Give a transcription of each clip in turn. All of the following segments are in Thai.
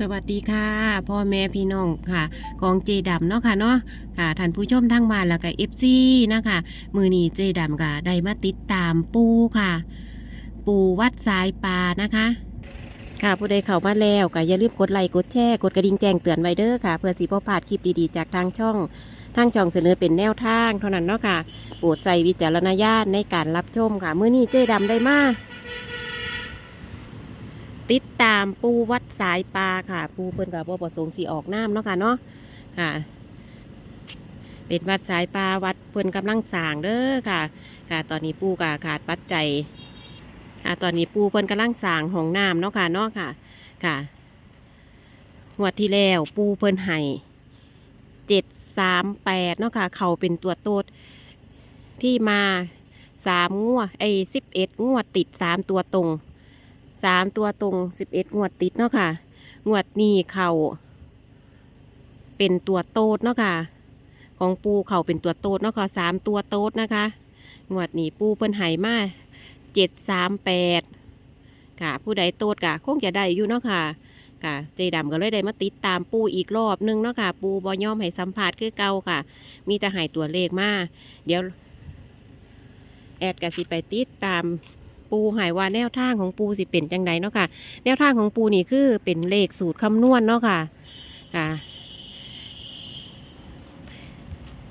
สวัสดีค่ะ พ่อแม่พี่น้องค่ะ กองเจดำเนาะค่ะเนาะค่ะท่านผู้ชมทั้งบ้านแล้วก็เอฟซีนะคะ มือนี้เจดำก็ได้มาติดตามปูค่ะ ปูวัดสายปลานะคะ ค่ะผู้ใดเข้ามาแล้วก็อย่าลืมกดไลค์กดแชร์กดกระดิ่งแจ้งเตือนไว้เด้อค่ะ เพื่อสิบ่พลาดคลิปดีๆจากทางช่องทางช่องเสนอเป็นแนวทางเท่านั้นเนาะค่ะโปรดใส่วิจารณญาณในการรับชมค่ะ มือนี้เจดำได้มา ติดตามปูวัดสายปลาค่ะ ปูเพิ่นกับบ่ประสงค์สีออกน้ำเนาะค่ะเนาะค่ะเป็นวัดสายปลาวัดเพิ่นกำลังสร้างเด้อค่ะ ค่ะ ตอนนี้ปูกาขาดปัจจัยค่ะตอนนี้ปูเพิ่นกำลังสร้างห้องน้ำเนาะค่ะเนาะค่ะ ค่ะงวดที่แล้วปูเพิ่นให้เจ็ดสามแปดเนาะค่ะ เขาเป็นตัวโตดที่มาสามงวดไอ้สิบเอ็ดงวดติดสามตัวตรง สามตัวตรงสิบเอ็ดงวดติดเนาะค่ะ งวดนี้เข่าเป็นตัวโตดเนาะค่ะ ของปูเข่าเป็นตัวโตดเนาะค่ะสามตัวโตดนะคะ งวดนี้ปูเปิ้นไหมาเจ็ดสามแปดค่ะ ผู้ใดโตดกะคงจะได้อยู่เนาะค่ะค่ะเจดำก็เลยได้มาติดตามปูอีกรอบนึงเนาะค่ะ ปูบอย่อมให้สัมผัสคือเก่าค่ะ มีแต่ให้ตัวเลขมาเดี๋ยว แอดกสิไปติดตาม ปูหายว่าแนวทางของปูสิเป็นจังไดเนาะค่ะ แนวทางของปูนี่คือเป็นเลขสูตรคำนวณเนาะค่ะค่ะ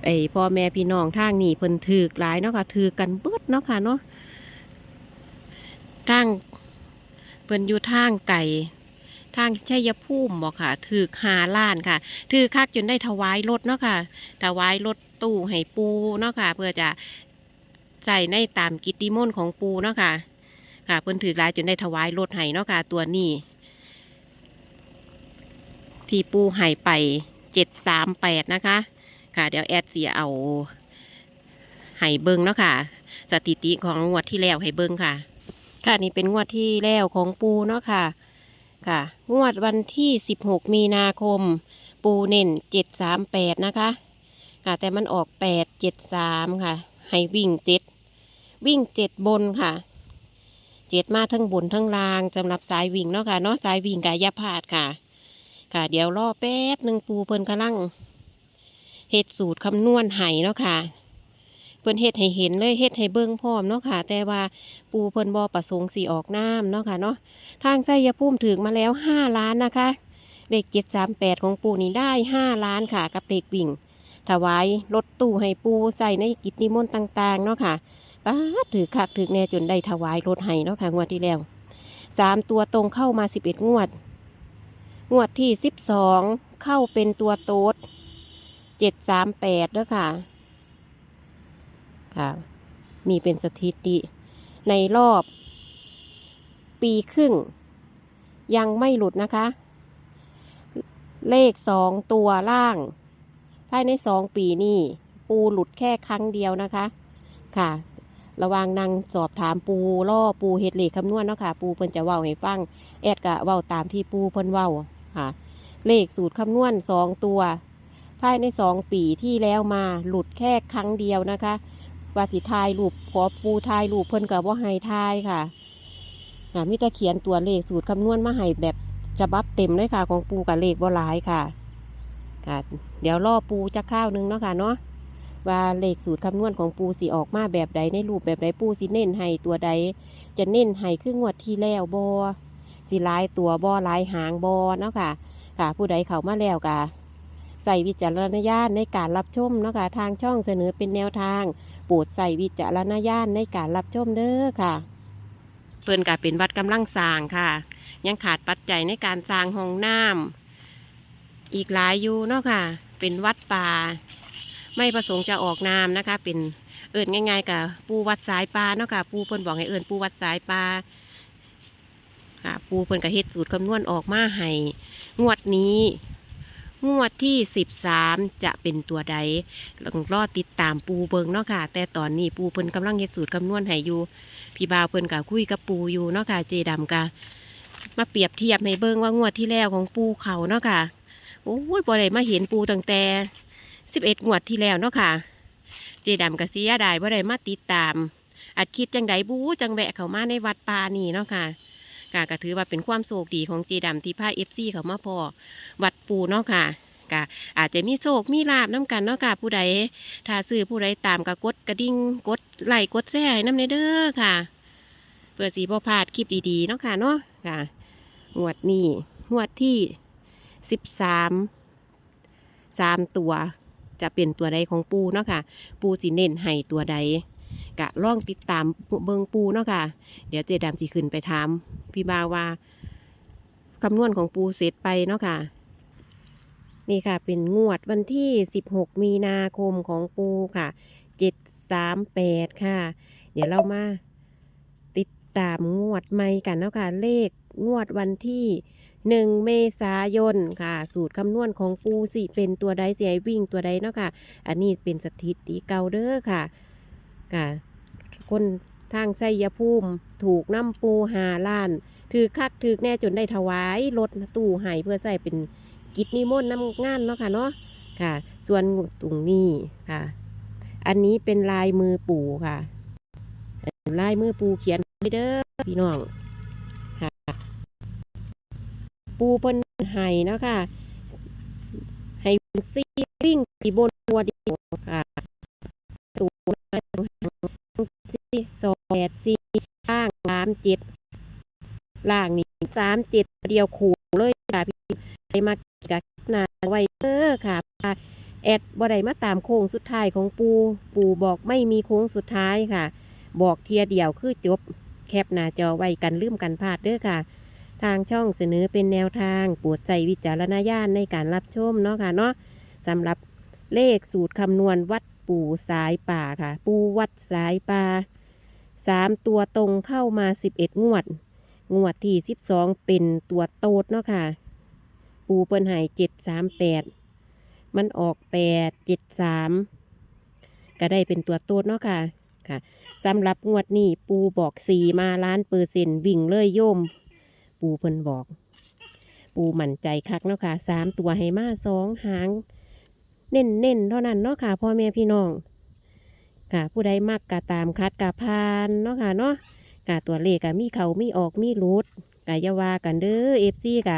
ไอพ่อแม่พี่น้องทางนี่เพิ่นถือกหลายเนาะค่ะถือกันเบิดเนาะค่ะเนาะทางเพิ่นอยู่ทางไก่ทางชัยภูมิบอกค่ะถือหาล้านค่ะถือคักจนได้ถวายรถเนาะค่ะถวายรถตู้ให้ปูเนาะค่ะ เพื่อจะ ใส่ในตามกิตติมนต์ของปูเนาะค่ะ ค่ะเพิ่นถือลายจนได้ถวายรถให้เนาะค่ะ ตัวนี้ ที่ปูให้ไปเจ็ดสามแปดนะคะ ค่ะ เดี๋ยวแอดเสียเอาให้เบิ้งเนาะค่ะ สถิติของงวดที่แล้วให้เบิ้งค่ะ ค่ะนี่เป็นงวดที่แล้วของปูเนาะค่ะ ค่ะ งวดวันที่สิบหกมีนาคม ปูเน่นเจ็ดสามแปดนะคะ ค่ะ แต่มันออกแปดเจ็ดสามค่ะ ให้วิ่งเจ็ด วิ่งเจ็ดบนค่ะเจ็ดมาทั้งบนทั้งล่างสำหรับสายวิ่งเนาะค่ะเนาะสายวิ่งกายพาดค่ะ ค่ะ เดี๋ยวรอแป๊บหนึ่งปูเพิ่นกำลังเฮ็ดสูตรคำนวณไห้เนาะค่ะ เพิ่นเฮ็ดให้เห็นเลยเฮ็ดให้เบิ่งพร้อมเนาะค่ะ แต่ว่าปูเพิ่นบ่ประสงค์สีออกน้ำเนาะค่ะเนาะทางใจยภูมิถึงมาแล้วห้าล้านนะคะเลขเจ็ดสามแปดของปูนี่ได้ห้าล้านค่ะ กับเลขวิ่งถวายรถตู้ให้ปูใส่ในกิจนิมนต์ต่าง ๆ เนาะค่ะ ป้าถือคักถือแน่จนได้ถวายรถให้เนาะค่ะงวดที่แล้วสามตัวตรงเข้ามาสิบเอ็ดงวด งวดที่สิบสองเข้าเป็นตัวโต๊ดเจ็ดสามแปดเด้อค่ะ ค่ะ มีเป็นสถิติ ในรอบ ปีครึ่ง ยังไม่หลุดนะคะ เลขสองตัวล่าง ภายในสองปีนี่ ปูหลุดแค่ครั้งเดียวนะคะ ค่ะ ระวังนางสอบถามปูล่อปูเฮ็ดเลขคำนวณเนาะค่ะ ปูเพิ่นจะเว้าให้ฟัง แอดกะเว้าตามที่ปูเพิ่นเว้าค่ะ เลขสูตรคำนวณสองตัวภายในสองปีที่แล้วมาหลุดแค่ครั้งเดียวนะคะว่าสิทายรูปขอปูทายรูปเพิ่นกับว่าให้ทายค่ะค่ะมิต่เขียนตัวเลขสูตรคำนวณมาให้แบบฉบับเต็มเลยค่ะ ของปูกับเลขบ่หลายค่ะค่ะ เดี๋ยวรอปูจะข้าวหนึงเนาะค่ะเนาะ ว่าเลขสูตรคำนวณของปูสีออกมาแบบใดในรูปแบบใดปูสิเน้นให้ตัวใด จะเน้นให้คืองวดที่แล้วบอสิหลายตัวบอลายหางบอเนาะค่ะ ค่ะ ผู้ใดเข้ามาแล้วกะใส่วิจารณญาณในการรับชมเนาะค่ะทางช่องเสนอเป็นแนวทางโปรดใส่วิจารณญาณในการรับชมเด้อค่ะเพิ่นกะเป็นวัดกำลังสร้างค่ะ ยังขาดปัจจัยในการสร้างห้องน้ำอีกหลายอยู่เนาะค่ะ เป็นวัดป่า ไม่ประสงค์จะออกนามนะคะ เป็นเอิญง่าย ๆกับปูวัดสายปลาเนาะค่ะ ปูเพิ่นบอกให้เอิญปูวัดสายปลาค่ะ ปูเพิ่นกะเฮ็ดสูตรคำนวณออกมาให้งวดนี้งวดที่สิบสามจะเป็นตัวใดลองรอติดตามปูเบิงเนาะค่ะ แต่ตอนนี้ปูเพิ่นกำลังเฮ็ดสูตรคำนวณให้อยู่ พี่บ่าวเพิ่นกะคุยกับปูอยู่เนาะค่ะ เจดำกะมาเปรียบเทียบให้เบิงว่างวดที่แล้วของปูเขาเนาะค่ะ โอ้ยบ่ได้มาเห็นปูตั้งแต่ สิบเอ็ดงวดที่แล้วเนาะค่ะ เจดำกเสียดายว่าได้มาติดตาม อัดคิดจังไดบูจังแวะเข้ามาในวัดป่านี่เนาะค่ะค่ะก็ถือว่าเป็นความโชคดีของเจดำที่พาเอฟซีเขามาพอวัดปูเนาะค่ะก็อาจจะมีโชคมีลาบน้กันเนาะค่ะผู้ใดถ้าซื้อผู้ใดตามก็กดกระดิ่งกดไลค์กดแชร์น้ำในเด้อค่ะ เพื่อสีบ่พลาดคลิปดีๆเนาะค่ะเนาะค่ะงวดนี้งวดที่สิบสามสามตัว จะเป็นตัวใดของปูเนาะค่ะ ปูสิเน้นให้ตัวใดกะล่องติดตามเบิงปูเนาะค่ะ เดี๋ยวเจดำสิขึ้นไปถามพี่บาวว่าคำนวณของปูเสร็จไปเนาะค่ะ นี่ค่ะ เป็นงวดวันที่ 16 มีนาคมของปูค่ะ 738 ค่ะ เดี๋ยวเรามาติดตามงวดใหม่กันเนาะค่ะ เลขงวดวันที่ 1 เมษายนค่ะ สูตรคำนวณของปูสิเป็นตัวใดเสียวิ่งตัวใดเนาะค่ะ อันนี้เป็นสถิติเก่าเด้อค่ะค่ะ คนทางไสยภูมิถูกน้ำปูหาล้าน ถือคักถือแน่จนได้ถวายรถตู้ให้เพื่อใส่เป็นกิจนิมนต์นำงานเนาะค่ะเนาะค่ะ ส่วนตรงนี้ค่ะ อันนี้เป็นลายมือปู่ค่ะลายมือปูเขียนไว้เด้อพี่น้อง ปูเพิ่นให้เนาะค่ะให้ซีวิ่งสีบนตัวเดียวค่ะตูมาตรงหางสี่สองแปดสี่ล่างสามเจ็ดล่างนี่สามเจ็ดเดียวขู่เลยค่ะพี่ไปมากับนาไว้เด้อค่ะแอดบ่ได้มาตามโค้งสุดท้ายของปู ปูบอกไม่มีโค้งสุดท้ายค่ะ บอกเทียเดียวคือจบ แคปหน้าจอไว้กันลืมกันพลาดเด้อค่ะ ทางช่องเสนอเป็นแนวทางโปรดใจวิจารณญาณในการรับชมเนาะค่ะเนาะสำหรับเลขสูตรคำนวณวัดปู่สายป่าค่ะ ปูวัดสายป่าสามตัวตรงเข้ามาสิบเอ็ดงวด งวดที่สิบสองเป็นตัวโตดเนาะค่ะ ปูเปิ้นหายเจ็ดสามแปดมันออกแปดเจ็ดสามก็ได้เป็นตัวโตดเนาะค่ะค่ะสำหรับงวดนี้ปูบอกสี่มาล้านเปอร์เซ็นต์วิ่งเลยโยม ปูเพิ่นบอก ปูหมั่นใจคักเนาะค่ะสามตัวให้มาสองหาง เน้นเน้นเท่านั้นเนาะค่ะพ่อแม่พี่น้อง ค่ะ ผู้ใดมักกะตามคัดกะพานเนาะค่ะเนาะกะตัวเลขกะมีเขามีออกมีรุดกะยาวากันเด้อเอฟซีกะ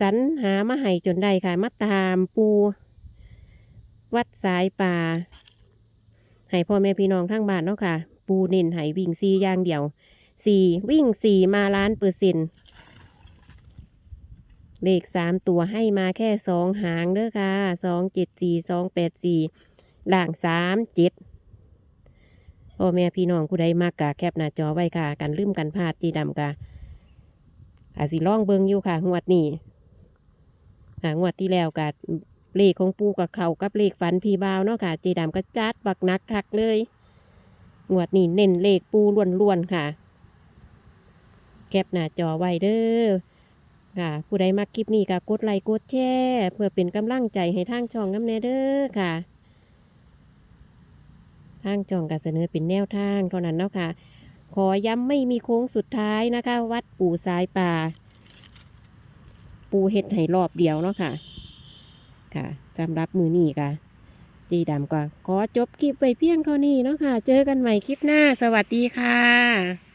สรรหามาให้จนได้ค่ะมาตามปู วัดสายป่าให้พ่อแม่พี่น้องทั้งบ้านเนาะค่ะ ปูเน้นให้วิ่งซีอย่างเดียวสี่วิ่งสี่มาล้านเปอร์เซ็นต์ เลขสามตัวให้มาแค่สองหางเด้อค่ะสองเจ็ดสี่สองแปดสี่ล่างสามเจ็ดพ่อแม่พี่น้องผู้ใดมากกะแคปหน้าจอไว้ค่ะ กันลืมกันพลาดจีดำกะอาสิล่องเบิงอยู่ค่ะงวดนี้ค่ะงวดที่แล้วกะเลขของปูกับเขากับเลขฝันพี่บ่าวเนาะค่ะจีดำก็จัดบักนักคักเลยงวดนี้เน้นเลขปูล้วนๆค่ะ แคปหน้าจอไว้เด้อ ค่ะผู้ใดมักคลิปนี้ก็กดไลค์กดแชร์เพื่อเป็นกำลังใจให้ทางช่องน้ำแน่เด้อค่ะทางช่องก็เสนอเป็นแนวทางเท่านั้นเนาะค่ะ ขอย้ำไม่มีโค้งสุดท้ายนะคะ วัดปู่สายป่า ปูเห็ดให้รอบเดียวเนาะค่ะ ค่ะสำหรับมือนี้ค่ะ จีดำก็ขอจบคลิปไว้เพียงเท่านี้เนาะค่ะ เจอกันใหม่คลิปหน้า สวัสดีค่ะ